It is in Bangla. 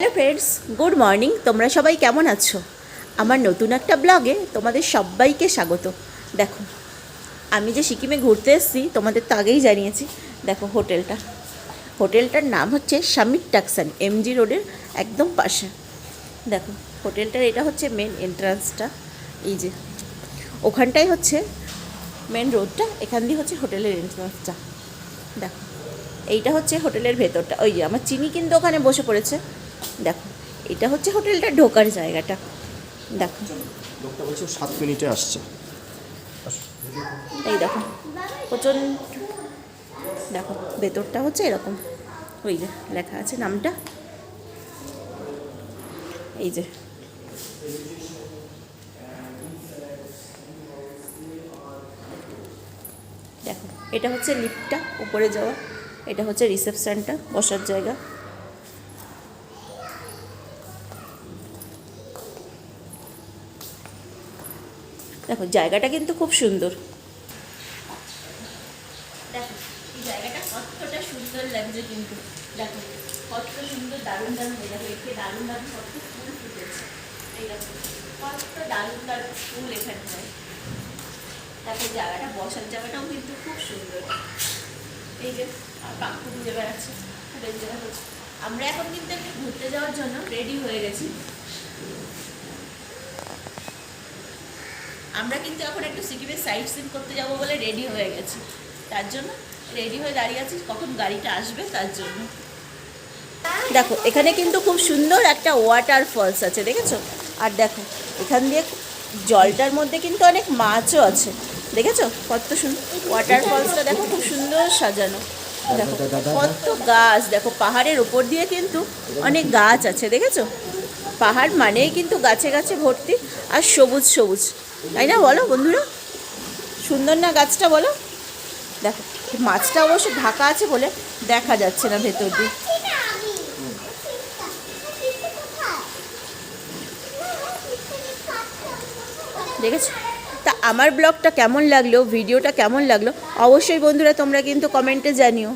হ্যালো ফ্রেন্ডস গুড মর্নিং তোমরা সবাই কেমন আছো? আমার নতুন একটা ব্লগে তোমাদের সবাইকে স্বাগত। দেখো, আমি যে সিকিমে ঘুরতে এসেছি, তোমাদের তো আগেই জানিয়েছি, দেখো হোটেলটা। হোটেলটার নাম হচ্ছে সামিট টাকসান এমজি রোডের একদম পাশে। দেখো, হোটেলটার এটা হচ্ছে মেন এন্ট্রান্সটা এই যে। ওখানটাই হচ্ছে মেন রোডটা এখান দিয়ে হচ্ছে হোটেলের এন্ট্রান্সটা দেখো, এইটা হচ্ছে হোটেলের ভেতরটা, ওই যে, আমার চিনি কিন্তু ওখানে বসে পড়েছে। দেখো এটা হচ্ছে হোটেলটা ঢোকার জায়গাটা। দেখো। লোকটা বলছে সাত মিনিটে আসছে। এই দেখো প্রচণ্ড। দেখো ভেতরটা হচ্ছে এরকম। ওই যে লেখা আছে নামটা। এই যে। দেখো এটা হচ্ছে লিফটটা উপরে যাওয়া। এটা হচ্ছে রিসেপশানটা বসার জায়গা। দেখো, জায়গাটা কিন্তু খুব সুন্দর। দেখো জায়গাটা কতটা সুন্দর লাগছে কিন্তু। দেখো, কত সুন্দর দারুণ দারুণ দারুণ কত দারুণ দারুণ ফুল দেখো জায়গাটা, বসার জায়গাটাও কিন্তু খুব সুন্দর। এই যে, আর আমরা এখন কিন্তু ঘুরতে যাওয়ার জন্য রেডি হয়ে গেছি। আমরা কিন্তু এখন একটু সিকিমের সাইট সিন করতে যাব বলে রেডি হয়ে গেছি। তার জন্য রেডি হয়ে দাঁড়িয়ে আছি, কখন গাড়িটা আসবে তার জন্য। দেখো, এখানে কিন্তু খুব সুন্দর একটা ওয়াটার ফলস আছে, দেখেছ? আর দেখো, এখান দিয়ে জলটার মধ্যে কিন্তু অনেক মাছও আছে, দেখেছ? কত সুন্দর ওয়াটার ফলসটা দেখো, খুব সুন্দর সাজানো। দেখো, কত গাছ, দেখো, পাহাড়ের ওপর দিয়ে কিন্তু অনেক গাছ আছে, দেখেছ? পাহাড় মানেই কিন্তু গাছে গাছে ভর্তি, আর সবুজ সবুজ। তাই না বলো বন্ধুরা? সুন্দর না গাছটা বলো। দেখো, মাছটা অবশ্য ঢাকা আছে বলে দেখা যাচ্ছে না ভেতর দিয়ে। দেখেছ? তা আমার ব্লগটা কেমন লাগল? ভিডিওটা কেমন লাগল? অবশ্যই বন্ধুরা তোমরা কিন্তু কমেন্টে জানিও।